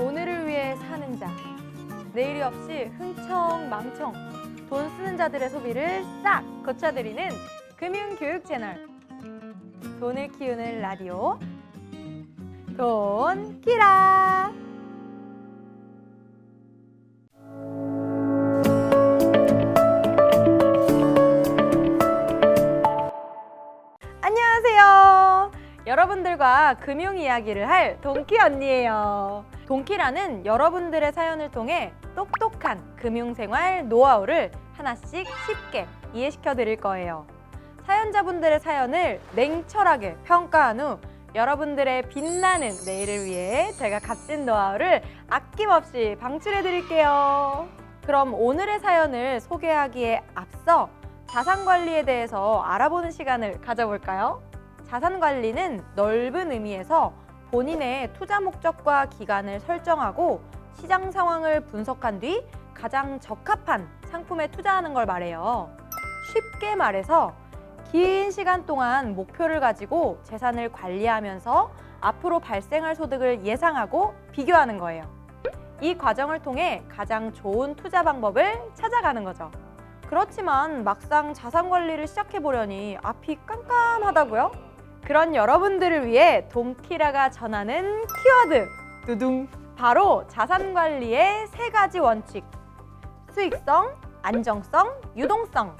오늘을 위해 사는 자. 내일이 없이 흥청 망청 돈 쓰는 자들의 소비를 싹 고쳐드리는 금융교육 채널. 돈을 키우는 라디오. 돈 키라. 안녕하세요. 여러분들과 금융 이야기를 할 동키 언니예요. 동키라는 여러분들의 사연을 통해 똑똑한 금융생활 노하우를 하나씩 쉽게 이해시켜 드릴 거예요. 사연자분들의 사연을 냉철하게 평가한 후 여러분들의 빛나는 내일을 위해 제가 값진 노하우를 아낌없이 방출해 드릴게요. 그럼 오늘의 사연을 소개하기에 앞서 자산 관리에 대해서 알아보는 시간을 가져볼까요? 자산 관리는 넓은 의미에서 본인의 투자 목적과 기간을 설정하고 시장 상황을 분석한 뒤 가장 적합한 상품에 투자하는 걸 말해요. 쉽게 말해서 긴 시간 동안 목표를 가지고 재산을 관리하면서 앞으로 발생할 소득을 예상하고 비교하는 거예요. 이 과정을 통해 가장 좋은 투자 방법을 찾아가는 거죠. 그렇지만 막상 자산 관리를 시작해 보려니 앞이 깜깜하다고요? 그런 여러분들을 위해 동키라가 전하는 키워드 두둥 바로 자산 관리의 세 가지 원칙 수익성, 안정성, 유동성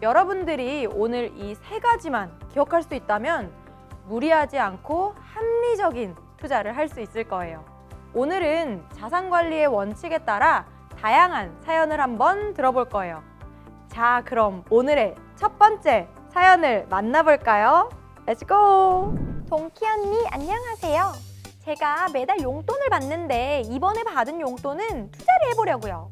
여러분들이 오늘 이 세 가지만 기억할 수 있다면 무리하지 않고 합리적인 투자를 할 수 있을 거예요. 오늘은 자산 관리의 원칙에 따라 다양한 사연을 한번 들어볼 거예요. 자, 그럼 오늘의 첫 번째 사연을 만나볼까요? 렛츠고! 동키 언니 안녕하세요. 제가 매달 용돈을 받는데 이번에 받은 용돈은 투자를 해보려고요.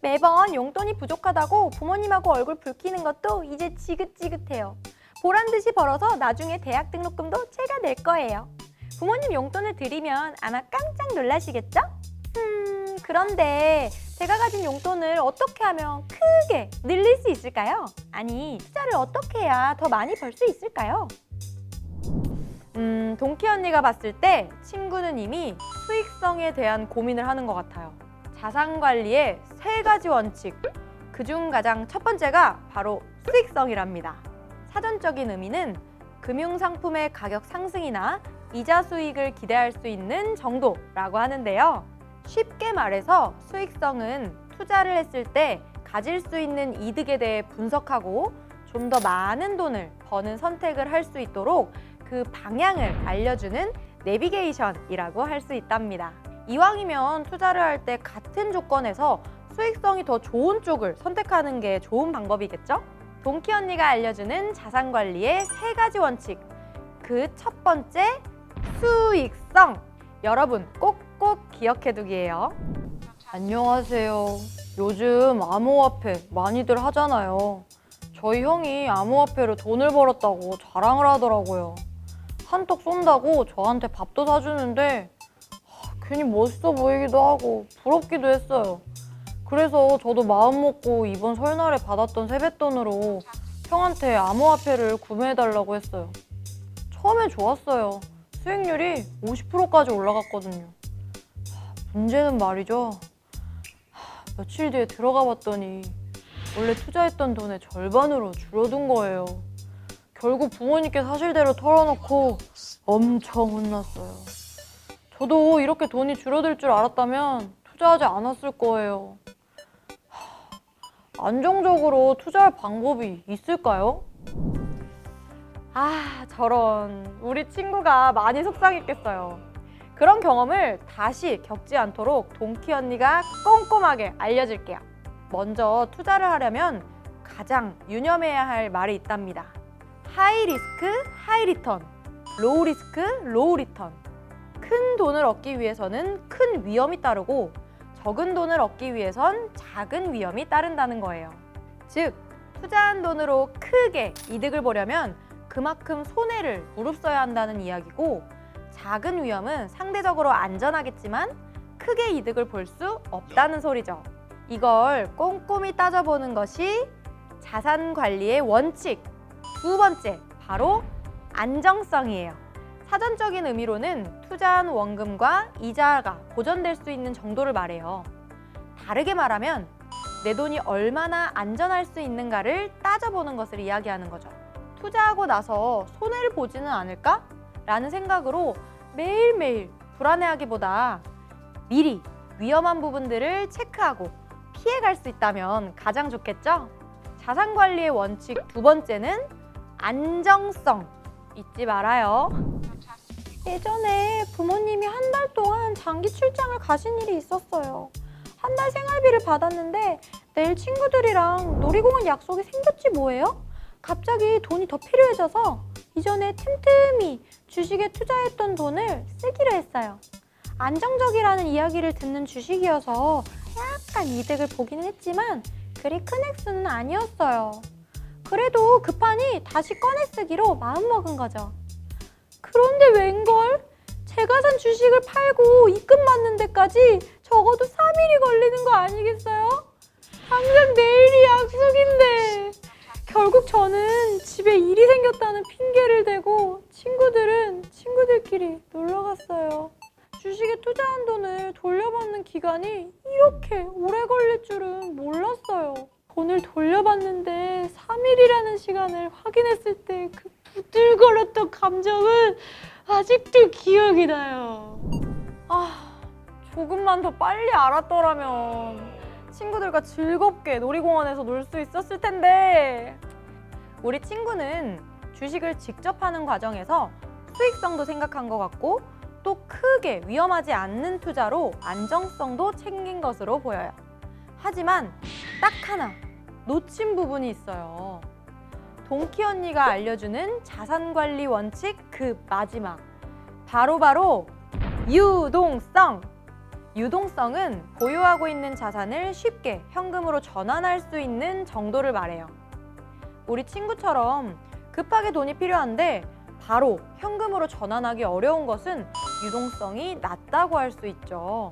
매번 용돈이 부족하다고 부모님하고 얼굴 붉히는 것도 이제 지긋지긋해요. 보란 듯이 벌어서 나중에 대학 등록금도 제가 낼 거예요. 부모님 용돈을 드리면 아마 깜짝 놀라시겠죠? 음, 그런데 제가 가진 용돈을 어떻게 하면 크게 늘릴 수 있을까요? 아니, 투자를 어떻게 해야 더 많이 벌 수 있을까요? 음, 동키 언니가 봤을 때 친구는 이미 수익성에 대한 고민을 하는 것 같아요. 자산 관리의 세 가지 원칙. 그중 가장 첫 번째가 바로 수익성이랍니다. 사전적인 의미는 금융 상품의 가격 상승이나 이자 수익을 기대할 수 있는 정도라고 하는데요. 쉽게 말해서 수익성은 투자를 했을 때 가질 수 있는 이득에 대해 분석하고 좀 더 많은 돈을 버는 선택을 할 수 있도록 그 방향을 알려주는 내비게이션이라고 할 수 있답니다. 이왕이면 투자를 할 때 같은 조건에서 수익성이 더 좋은 쪽을 선택하는 게 좋은 방법이겠죠? 동키 언니가 알려주는 자산 관리의 세 가지 원칙. 그 첫 번째, 수익성. 여러분 꼭꼭 기억해 두기예요. 안녕하세요. 요즘 암호화폐 많이들 하잖아요. 저희 형이 암호화폐로 돈을 벌었다고 자랑을 하더라고요. 한턱 쏜다고 저한테 밥도 사주는데 하, 괜히 멋있어 보이기도 하고 부럽기도 했어요. 그래서 저도 마음 먹고 이번 설날에 받았던 세뱃돈으로 형한테 암호화폐를 구매해달라고 했어요. 처음엔 좋았어요. 수익률이 50%까지 올라갔거든요. 하, 문제는 말이죠. 하, 며칠 뒤에 들어가 봤더니 원래 투자했던 돈의 절반으로 줄어든 거예요. 결국 부모님께 사실대로 털어놓고 엄청 혼났어요. 저도 이렇게 돈이 줄어들 줄 알았다면 투자하지 않았을 거예요. 하, 안정적으로 투자할 방법이 있을까요? 아, 저런. 우리 친구가 많이 속상했겠어요. 그런 경험을 다시 겪지 않도록 동키 언니가 꼼꼼하게 알려줄게요. 먼저 투자를 하려면 가장 유념해야 할 말이 있답니다. 하이 리스크, 하이 리턴. 로우 리스크, 로우 리턴. 큰 돈을 얻기 위해서는 큰 위험이 따르고 적은 돈을 얻기 위해선 작은 위험이 따른다는 거예요. 즉, 투자한 돈으로 크게 이득을 보려면 그만큼 손해를 무릅써야 한다는 이야기고 작은 위험은 상대적으로 안전하겠지만 크게 이득을 볼 수 없다는 소리죠. 이걸 꼼꼼히 따져보는 것이 자산 관리의 원칙. 두 번째, 바로 안정성이에요. 사전적인 의미로는 투자한 원금과 이자가 보전될 수 있는 정도를 말해요. 다르게 말하면 내 돈이 얼마나 안전할 수 있는가를 따져보는 것을 이야기하는 거죠. 투자하고 나서 손해를 보지는 않을까? 라는 생각으로 매일매일 불안해하기보다 미리 위험한 부분들을 체크하고 피해갈 수 있다면 가장 좋겠죠? 자산 관리의 원칙 두 번째는 안정성 잊지 말아요. 예전에 부모님이 한 달 동안 장기 출장을 가신 일이 있었어요. 한 달 생활비를 받았는데 내일 친구들이랑 놀이공원 약속이 생겼지 뭐예요? 갑자기 돈이 더 필요해져서 이전에 틈틈이 주식에 투자했던 돈을 쓰기로 했어요. 안정적이라는 이야기를 듣는 주식이어서 약간 이득을 보기는 했지만 그리 큰 액수는 아니었어요. 그래도 급하니 다시 꺼내 쓰기로 마음먹은 거죠. 그런데 웬걸? 제가 산 주식을 팔고 입금 받는 데까지 적어도 3일이 걸리는 거 아니겠어요? 당장 내일이 약속인데. 결국 저는 집에 일이 생겼다는 핑계를 대고 친구들은 친구들끼리 놀러 갔어요. 주식에 투자한 돈을 돌려받는 기간이 이렇게 오래 걸릴 줄은 몰랐어요. 돈을 돌려받는데 3일이라는 시간을 확인했을 때 그 부들거렸던 감정은 아직도 기억이 나요. 아, 조금만 더 빨리 알았더라면 친구들과 즐겁게 놀이공원에서 놀 수 있었을 텐데. 우리 친구는 주식을 직접 하는 과정에서 수익성도 생각한 것 같고 또 크게 위험하지 않는 투자로 안정성도 챙긴 것으로 보여요. 하지만 딱 하나 놓친 부분이 있어요. 동키 언니가 알려주는 자산 관리 원칙 그 마지막. 바로 바로 유동성. 유동성은 보유하고 있는 자산을 쉽게 현금으로 전환할 수 있는 정도를 말해요. 우리 친구처럼 급하게 돈이 필요한데 바로 현금으로 전환하기 어려운 것은 유동성이 낮다고 할 수 있죠.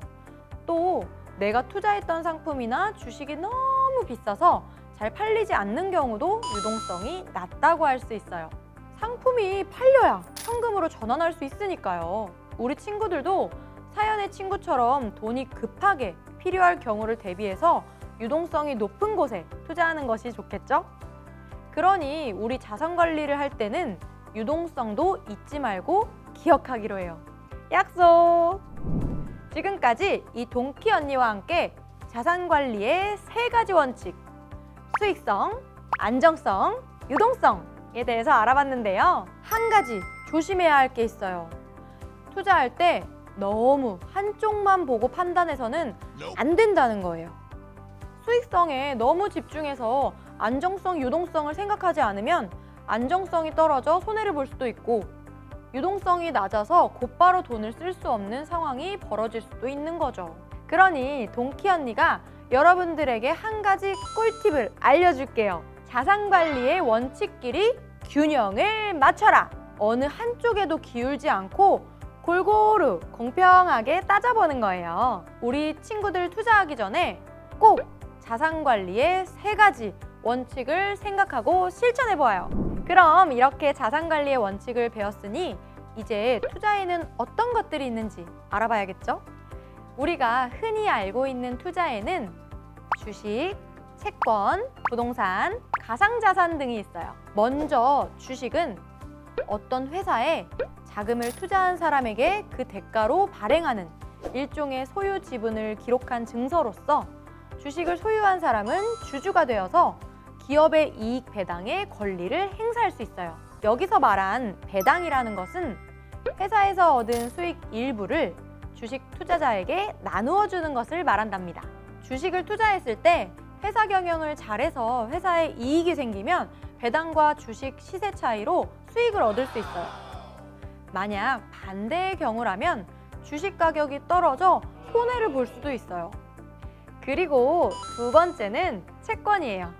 또 내가 투자했던 상품이나 주식이 너무 비싸서 잘 팔리지 않는 경우도 유동성이 낮다고 할 수 있어요. 상품이 팔려야 현금으로 전환할 수 있으니까요. 우리 친구들도 사연의 친구처럼 돈이 급하게 필요할 경우를 대비해서 유동성이 높은 곳에 투자하는 것이 좋겠죠? 그러니 우리 자산 관리를 할 때는 유동성도 잊지 말고 기억하기로 해요. 약속! 지금까지 이 동키 언니와 함께 자산 관리의 세 가지 원칙, 수익성, 안정성, 유동성에 대해서 알아봤는데요. 한 가지 조심해야 할 게 있어요. 투자할 때 너무 한쪽만 보고 판단해서는 안 된다는 거예요. 수익성에 너무 집중해서 안정성, 유동성을 생각하지 않으면 안정성이 떨어져 손해를 볼 수도 있고 유동성이 낮아서 곧바로 돈을 쓸 수 없는 상황이 벌어질 수도 있는 거죠. 그러니 동키 언니가 여러분들에게 한 가지 꿀팁을 알려줄게요. 자산 관리의 원칙끼리 균형을 맞춰라. 어느 한쪽에도 기울지 않고 골고루 공평하게 따져보는 거예요. 우리 친구들 투자하기 전에 꼭 자산 관리의 세 가지 원칙을 생각하고 실천해 보아요. 그럼 이렇게 자산 관리의 원칙을 배웠으니 이제 투자에는 어떤 것들이 있는지 알아봐야겠죠? 우리가 흔히 알고 있는 투자에는 주식, 채권, 부동산, 가상자산 등이 있어요. 먼저 주식은 어떤 회사에 자금을 투자한 사람에게 그 대가로 발행하는 일종의 소유 지분을 기록한 증서로서 주식을 소유한 사람은 주주가 되어서 기업의 이익 배당의 권리를 행사할 수 있어요. 여기서 말한 배당이라는 것은 회사에서 얻은 수익 일부를 주식 투자자에게 나누어 주는 것을 말한답니다. 주식을 투자했을 때 회사 경영을 잘해서 회사에 이익이 생기면 배당과 주식 시세 차이로 수익을 얻을 수 있어요. 만약 반대의 경우라면 주식 가격이 떨어져 손해를 볼 수도 있어요. 그리고 두 번째는 채권이에요.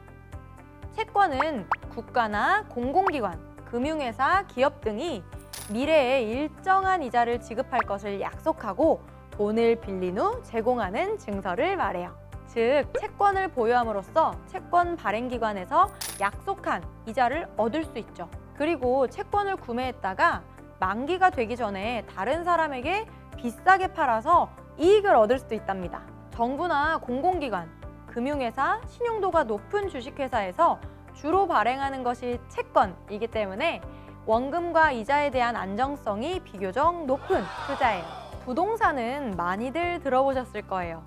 채권은 국가나 공공기관, 금융회사, 기업 등이 미래에 일정한 이자를 지급할 것을 약속하고 돈을 빌린 후 제공하는 증서를 말해요. 즉, 채권을 보유함으로써 채권 발행기관에서 약속한 이자를 얻을 수 있죠. 그리고 채권을 구매했다가 만기가 되기 전에 다른 사람에게 비싸게 팔아서 이익을 얻을 수도 있답니다. 정부나 공공기관, 금융회사, 신용도가 높은 주식회사에서 주로 발행하는 것이 채권이기 때문에 원금과 이자에 대한 안정성이 비교적 높은 투자예요. 부동산은 많이들 들어보셨을 거예요.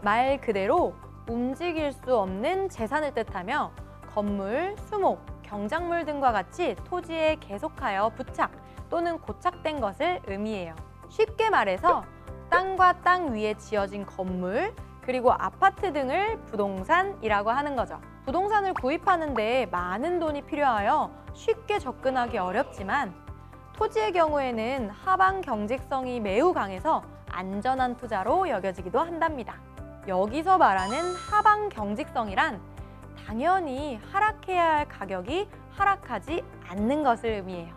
말 그대로 움직일 수 없는 재산을 뜻하며 건물, 수목, 경작물 등과 같이 토지에 계속하여 부착 또는 고착된 것을 의미해요. 쉽게 말해서 땅과 땅 위에 지어진 건물, 그리고 아파트 등을 부동산이라고 하는 거죠. 부동산을 구입하는데 많은 돈이 필요하여 쉽게 접근하기 어렵지만 토지의 경우에는 하방 경직성이 매우 강해서 안전한 투자로 여겨지기도 한답니다. 여기서 말하는 하방 경직성이란 당연히 하락해야 할 가격이 하락하지 않는 것을 의미해요.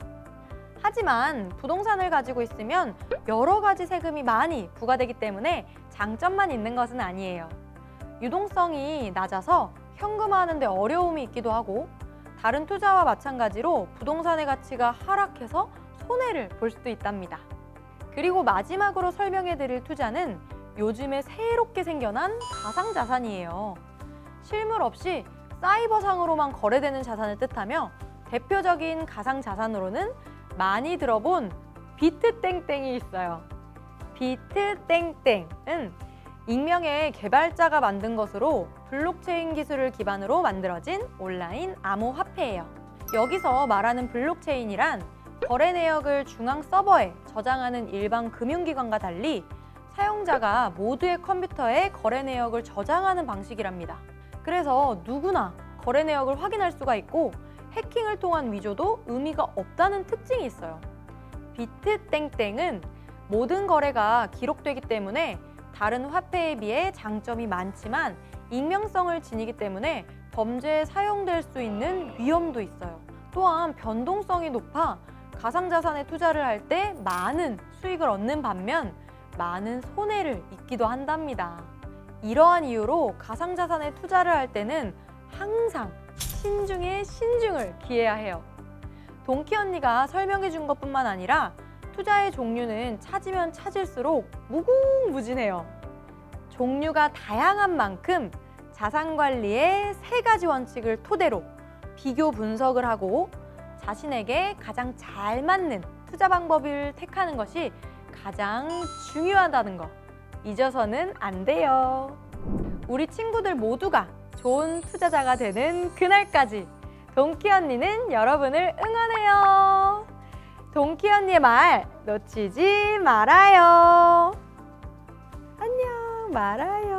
하지만 부동산을 가지고 있으면 여러 가지 세금이 많이 부과되기 때문에 장점만 있는 것은 아니에요. 유동성이 낮아서 현금화하는데 어려움이 있기도 하고 다른 투자와 마찬가지로 부동산의 가치가 하락해서 손해를 볼 수도 있답니다. 그리고 마지막으로 설명해 드릴 투자는 요즘에 새롭게 생겨난 가상 자산이에요. 실물 없이 사이버상으로만 거래되는 자산을 뜻하며 대표적인 가상 자산으로는 많이 들어본 비트땡땡이 있어요. 비트땡땡은 익명의 개발자가 만든 것으로 블록체인 기술을 기반으로 만들어진 온라인 암호화폐예요. 여기서 말하는 블록체인이란 거래 내역을 중앙 서버에 저장하는 일반 금융기관과 달리 사용자가 모두의 컴퓨터에 거래 내역을 저장하는 방식이랍니다. 그래서 누구나 거래 내역을 확인할 수가 있고 해킹을 통한 위조도 의미가 없다는 특징이 있어요. 비트 땡땡은 모든 거래가 기록되기 때문에 다른 화폐에 비해 장점이 많지만 익명성을 지니기 때문에 범죄에 사용될 수 있는 위험도 있어요. 또한 변동성이 높아 가상자산에 투자를 할 때 많은 수익을 얻는 반면 많은 손해를 입기도 한답니다. 이러한 이유로 가상자산에 투자를 할 때는 항상 신중에 신중을 기해야 해요. 동키 언니가 설명해 준 것뿐만 아니라 투자의 종류는 찾으면 찾을수록 무궁무진해요. 종류가 다양한 만큼 자산 관리의 세 가지 원칙을 토대로 비교 분석을 하고 자신에게 가장 잘 맞는 투자 방법을 택하는 것이 가장 중요하다는 거 잊어서는 안 돼요. 우리 친구들 모두가 좋은 투자자가 되는 그날까지 동키 언니는 여러분을 응원해요. 동키 언니의 말 놓치지 말아요. 안녕 말아요.